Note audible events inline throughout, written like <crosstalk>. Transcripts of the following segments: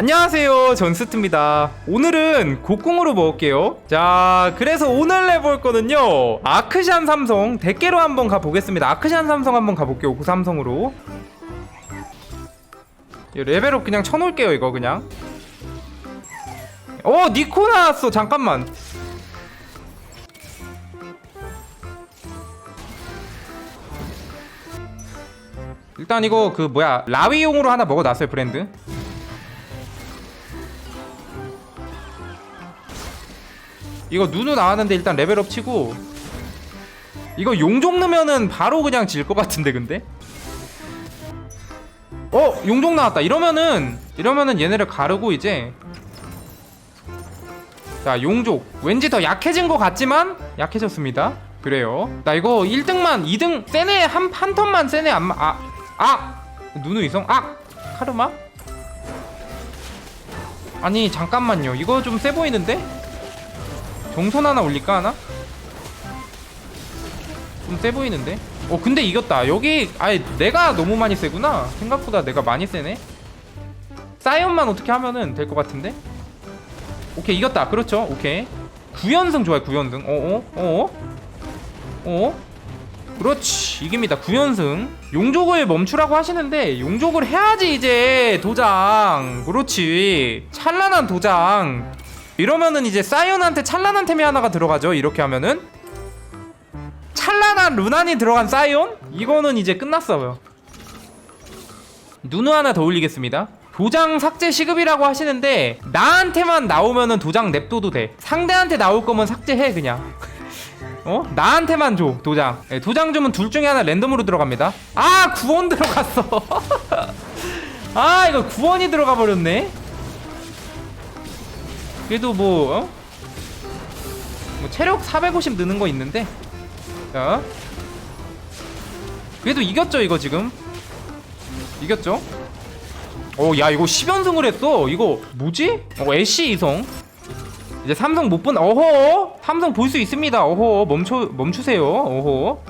안녕하세요 전스트입니다. 오늘은 곡궁으로 먹을게요. 자 그래서 오늘 해볼 거는요. 아크샨 삼성 대깨로 한번 가보겠습니다. 아크샨 삼성 한번 가볼게요 그 삼성으로. 이 레벨업 그냥 쳐놓을게요 이거 그냥. 어 니코 나왔어 잠깐만. 일단 이거 그 뭐야 라위용으로 하나 먹어놨어요 브랜드 이거 누누 나왔는데 일단 레벨업 치고 이거 용종 넣으면은 바로 그냥 질 것 같은데 근데 어 용종 나왔다 이러면은 이러면은 얘네를 가르고 이제 자 용족 왠지 더 약해진 것 같지만 약해졌습니다 그래요 나 이거 1등만 2등 세네 한, 한 턴만 세네 안마 아, 아! 누누 이성 아! 카르마? 아니 잠깐만요 이거 좀 세 보이는데? 정손 하나 올릴까 하나? 좀 세 보이는데? 어 근데 이겼다. 여기 아예 내가 너무 많이 세구나. 생각보다 내가 많이 세네. 사이언만 어떻게 하면은 될 것 같은데? 오케이 이겼다. 그렇죠? 오케이. 9연승 좋아요 9연승. 어어? 어어? 어? 그렇지. 이깁니다. 9연승. 용족을 멈추라고 하시는데 용족을 해야지 이제 도장. 그렇지. 찬란한 도장 이러면은 이제 사이언한테 찬란한 템이 하나가 들어가죠. 이렇게 하면은 찬란한 루난이 들어간 사이언? 이거는 이제 끝났어요. 누누 하나 더 올리겠습니다. 도장 삭제 시급이라고 하시는데 나한테만 나오면은 도장 냅둬도 돼. 상대한테 나올 거면 삭제해 그냥. <laughs> 어? 나한테만 줘 도장. 예, 도장 주면 둘 중에 하나 랜덤으로 들어갑니다. 아 구원 들어갔어. <laughs> 아 이거 구원이 들어가 버렸네 그래도 뭐, 어? 뭐 체력 450 느는 거 있는데. 자. 그래도 이겼죠 이거 지금? 이겼죠? 어야 이거 10연승을 했어. 이거 뭐지? 어 애쉬 이성. 이제 삼성 못 본 어허! 삼성 볼 수 있습니다. 어허 멈춰 멈추세요. 어허.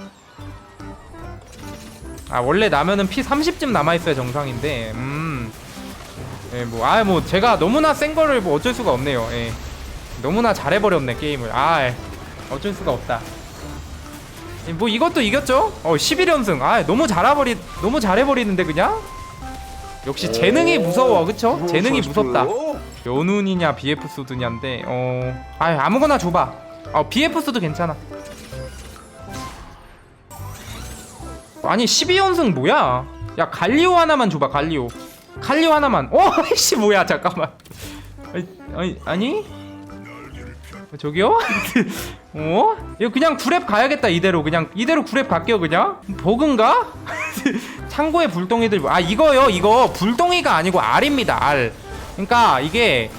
아 원래 나면은 피 30쯤 남아 있어야 정상인데 음. 예, 뭐, 아, 뭐, 제가 너무나 센 거를 뭐 어쩔 수가 없네요. 예. 너무나 잘해버렸네, 게임을. 아, 예. 어쩔 수가 없다. 예, 뭐, 이것도 이겼죠? 어, 11연승. 아, 너무 잘해버리, 너무 잘해버리는데, 그냥? 역시 재능이 무서워, 그쵸? 재능이 무섭다. 연운이냐, BF 소드냐인데, 어, 아, 아무거나 줘봐. 어, BF 소드 괜찮아. 아니, 12연승 뭐야? 야, 갈리오 하나만 줘봐, 갈리오. 칼리오 하나만. 어, <laughs> 씨 뭐야? 잠깐만. 아니, 아니, 아니? 어, 저기요? <laughs> 어? 이거 그냥 구랩 가야겠다 이대로 그냥 이대로 구랩 갈게요 그냥 버그인가? <laughs> 창고에 불덩이들 아 이거요 이거 불덩이가 아니고 알입니다 알 그러니까 이게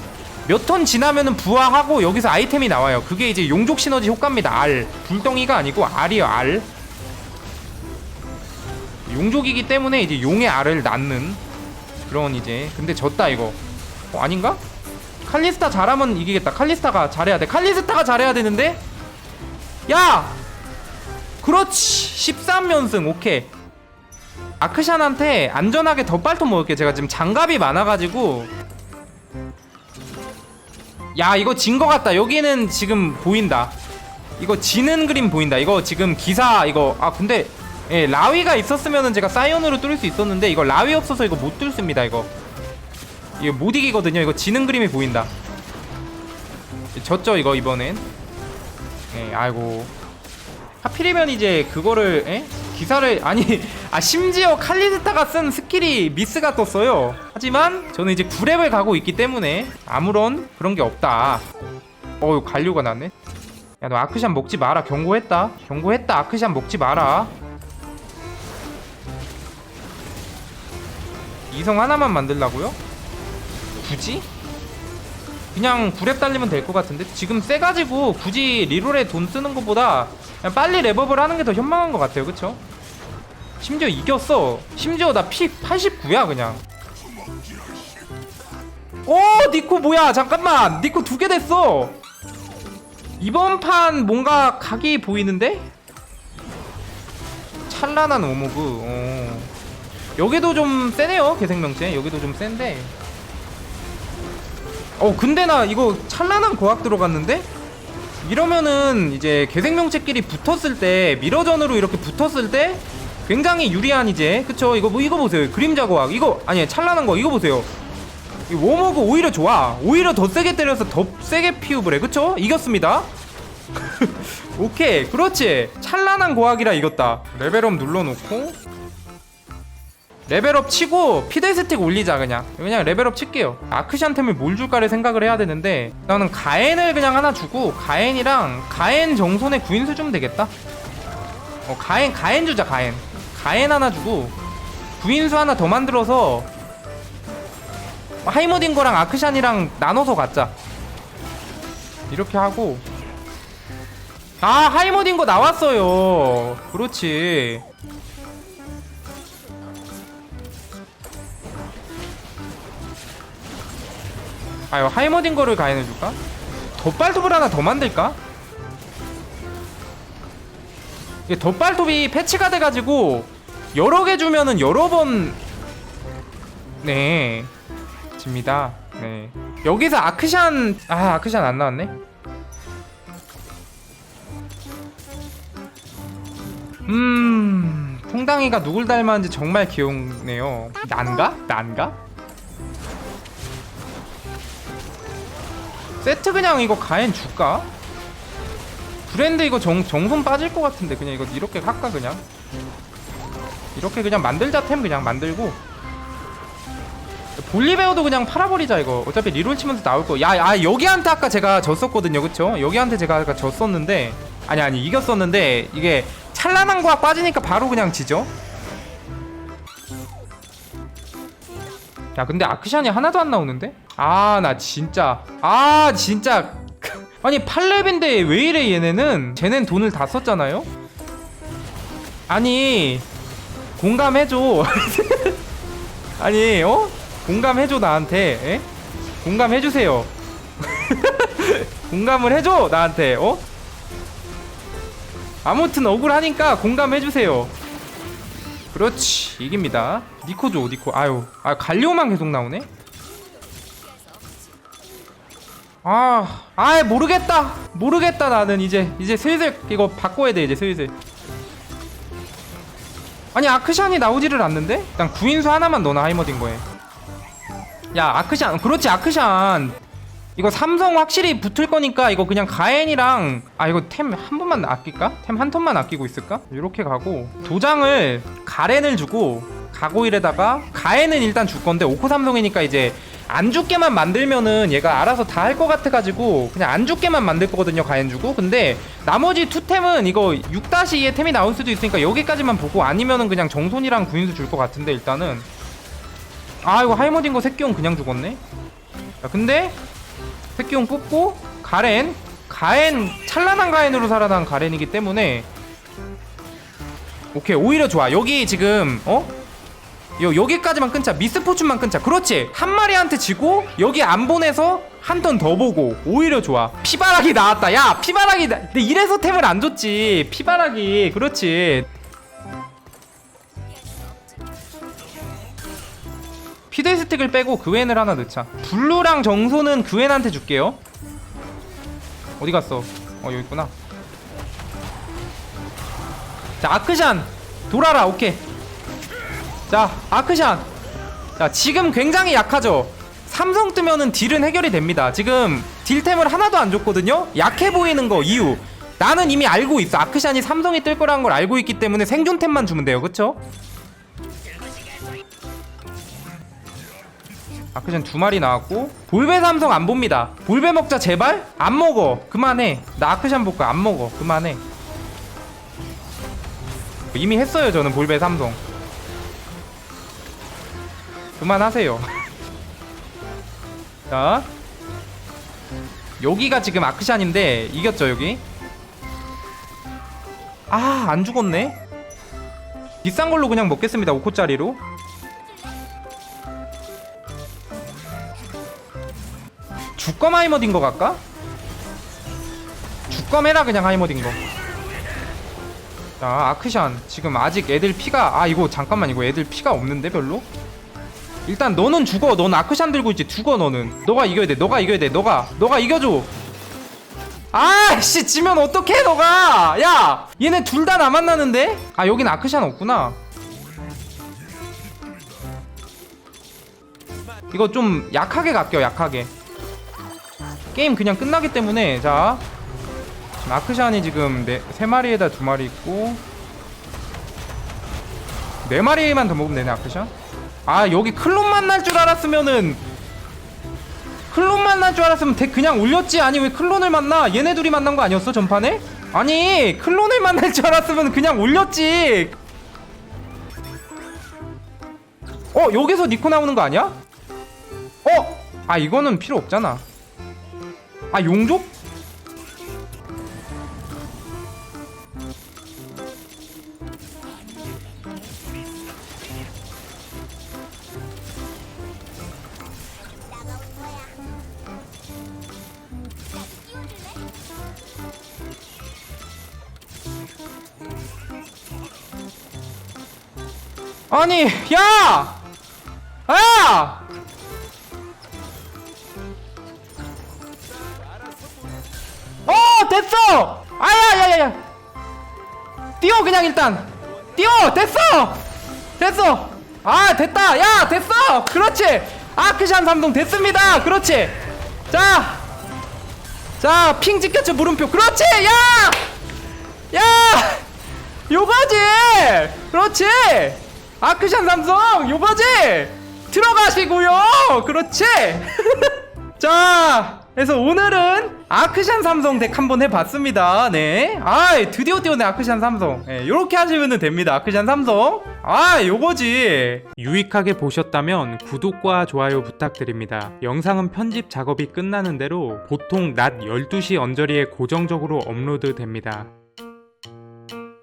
몇 턴 지나면은 부화하고 여기서 아이템이 나와요 그게 이제 용족 시너지 효과입니다 알 불덩이가 아니고 알이요 알 용족이기 때문에 이제 용의 알을 낳는 그런 이제 근데 졌다 이거. 어, 아닌가? 칼리스타 잘하면 이기겠다. 칼리스타가 잘해야 돼. 칼리스타가 잘해야 되는데? 야! 그렇지. 13연승. 오케이. 아크샨한테 안전하게 더 빨통 먹을게. 제가 지금 장갑이 많아가지고. 야 이거 진 거 같다. 여기는 지금 보인다. 이거 지는 그림 보인다. 이거 지금 기사 이거. 아 근데 예, 라위가 있었으면은 제가 사이언으로 뚫을 수 있었는데 이거 라위 없어서 이거 못 뚫습니다 이거. 이거 못 이기거든요. 이거 지는 그림이 보인다. 졌죠 이거 이번엔. 예, 아이고. 하필이면 이제 그거를 에? 기사를 아니 <laughs> 아 심지어 칼리스타가 쓴 스킬이 미스가 떴어요. 하지만 저는 이제 9렙을 가고 있기 때문에 아무런 그런 게 없다. 어우 관료가 났네. 야 너 아크샨 먹지 마라. 경고했다. 경고했다. 아크샨 먹지 마라 이성 하나만 만들라고요? 굳이? 그냥 구랩 달리면 될 것 같은데 지금 세가지고 굳이 리롤에 돈 쓰는 것보다 그냥 빨리 랩업을 하는 게 더 현명한 것 같아요 그쵸? 심지어 이겼어 심지어 나 피 89야 그냥 오 니코 뭐야 잠깐만 니코 두 개 됐어 이번 판 뭔가 각이 보이는데? 찬란한 오모그 어. 여기도 좀 세네요 개생명체. 여기도 좀 센데. 어 근데 나 이거 찬란한 고학 들어갔는데? 이러면은 이제 개생명체끼리 붙었을 때 미러전으로 이렇게 붙었을 때 굉장히 유리한 이제 그쵸? 이거 뭐 이거 보세요. 그림자 고학. 이거 아니 찬란한 거 이거 보세요. 이 워머그 오히려 좋아. 오히려 더 세게 때려서 더 세게 피우브래. 그쵸? 이겼습니다. <laughs> 오케이. 그렇지. 찬란한 고학이라 이겼다. 레벨업 눌러놓고 레벨업 치고 피드스틱 올리자 그냥. 그냥 레벨업 칠게요. 아크샨템을 뭘 줄까를 생각을 해야 되는데 나는 가엔을 그냥 하나 주고 가엔이랑 가엔 정손의 구인수 주면 되겠다. 어 가엔 가엔 주자 가엔. 가엔 하나 주고 구인수 하나 더 만들어서 하이머딘 거랑 아크샨이랑 나눠서 갖자. 이렇게 하고. 아 하이머딘 거 나왔어요. 그렇지 아유 하이머딘 거를 가인해줄까? 덧발톱을 하나 더 만들까? 이게 덧발톱이 패치가 돼가지고 여러 개 주면은 여러 번 네. 집니다. 네. 여기서 아크샨 아 아크샨 안 나왔네. 음 퐁당이가 누굴 닮았는지 정말 귀엽네요. 난가? 난가? 세트 그냥 이거 가엔 줄까? 브랜드 이거 정, 정손 빠질 것 같은데 그냥 이거 이렇게 할까 그냥 이렇게 그냥 만들자 템 그냥 만들고 볼리베어도 그냥 팔아버리자 이거 어차피 리롤 치면서 나올 거. 야, 아 여기한테 아까 제가 졌었거든요, 그쵸? 여기한테 제가 아까 졌었는데 아니 아니 이겼었는데 이게 찬란한 거가 빠지니까 바로 그냥 지죠. 야 근데 아크샨이 하나도 안 나오는데? 아 나 진짜 아 진짜 <laughs> 아니 8렙인데 왜 이래 얘네는 쟤넨 돈을 다 썼잖아요? 아니 공감해줘 <laughs> 아니 어? 공감해줘 나한테 에? 공감해주세요 <laughs> 공감을 해줘 나한테 어? 아무튼 억울하니까 공감해주세요 그렇지 이깁니다 니코 줘 니코 아유 아 갈리오만 계속 나오네 아, 아 모르겠다. 모르겠다 나는 이제 이제 슬슬 이거 바꿔야 돼 이제 슬슬. 아니 아크샨이 나오지를 않는데? 일단 구인수 하나만 넣어놔 하이머딘 거에. 야 아크샨 그렇지 아크샨. 이거 삼성 확실히 붙을 거니까 이거 그냥 가엔이랑 아 이거 템 한 번만 아낄까? 템 한 턴만 아끼고 있을까? 이렇게 가고 도장을 가렌을 주고 가고일에다가 가엔은 일단 줄 건데 오코 삼성이니까 이제 안 죽게만 만들면은 얘가 알아서 다 할 것 같아가지고 그냥 안 죽게만 만들 거거든요 가엔 주고. 근데 나머지 투템은 이거 6-2의 템이 나올 수도 있으니까 여기까지만 보고 아니면은 그냥 정손이랑 구인수 줄 것 같은데 일단은. 아 이거 하이머딘 거 새끼용 그냥 죽었네? 자 근데 새끼용 뽑고 가렌. 가엔 찬란한 가엔으로 살아난 가렌이기 때문에 오케이 오히려 좋아. 여기 지금 어? 요 여기까지만 끊자. 미스포춘만 끊자. 그렇지. 한 마리한테 지고 여기 안 보내서 한 턴 더 보고 오히려 좋아. 피바락이 나왔다. 야 피바락이 나... 근데 이래서 템을 안 줬지. 피바락이 그렇지. 피드 스틱을 빼고 그웬을 하나 넣자. 블루랑 정소는 그웬한테 줄게요. 어디 갔어? 어 여기 있구나. 자 아크샨 돌아라. 오케이 자 아크샨 자 지금 굉장히 약하죠? 삼성 뜨면은 딜은 해결이 됩니다. 지금 딜템을 하나도 안 줬거든요? 약해 보이는 거 이유 나는 이미 알고 있어. 아크샨이 삼성이 뜰 거라는 걸 알고 있기 때문에 생존템만 주면 돼요. 그쵸? 아크샨 두 마리 나왔고 볼베 삼성 안 봅니다. 볼베 먹자 제발? 안 먹어. 그만해. 나 아크샨 볼까? 안 먹어. 그만해. 이미 했어요 저는 볼베 삼성 그만하세요. <laughs> 자, 여기가 지금 아크샨인데 이겼죠 여기? 아, 안 죽었네. 비싼 걸로 그냥 먹겠습니다. 5코짜리로. 주검 하이머딘 거 갈까? 주검 해라 그냥 하이머딘 거. 자, 아크샨 지금 아직 애들 피가 아 이거 잠깐만 이거 애들 피가 없는데 별로? 일단 너는 죽어. 넌 아크샨 들고 있지. 죽어 너는. 너가 이겨야 돼. 너가 이겨야 돼. 너가. 너가 이겨줘. 아씨 지면 어떡해 너가. 야 얘네 둘다 남았나는데? 아 여긴 아크샨 없구나. 이거 좀 약하게 갈게요 약하게. 게임 그냥 끝나기 때문에 자. 아크샨이 지금 네, 세 마리에다 두 마리 있고. 네 마리만 더 먹으면 되네 아크샨 아 여기 클론 만날 줄 알았으면은 클론 만날 줄 알았으면 덱 그냥 올렸지 아니 왜 클론을 만나 얘네 둘이 만난 거 아니었어 전판에? 아니 클론을 만날 줄 알았으면 그냥 올렸지 어 여기서 니코 나오는 거 아니야? 어? 아 이거는 필요 없잖아 아 용족? 아니 야! 야! 어 됐어! 아야야야야 뛰어 그냥 일단 뛰어 됐어 됐어 아 됐다 야 됐어 그렇지 아크샨 삼동 됐습니다 그렇지 자 자 핑 찍혔죠 물음표 그렇지 야! 야! 요거지! 그렇지! 아크샨 삼성 요거지! 들어가시고요! 그렇지! <laughs> 자, 그래서 오늘은 아크샨 삼성 덱 한번 해봤습니다. 네. 아, 드디어 띄웠네, 아크샨 삼성. 네, 요렇게 하시면 됩니다, 아크샨 삼성. 아, 요거지. 유익하게 보셨다면 구독과 좋아요 부탁드립니다. 영상은 편집 작업이 끝나는 대로 보통 낮 12시 언저리에 고정적으로 업로드 됩니다.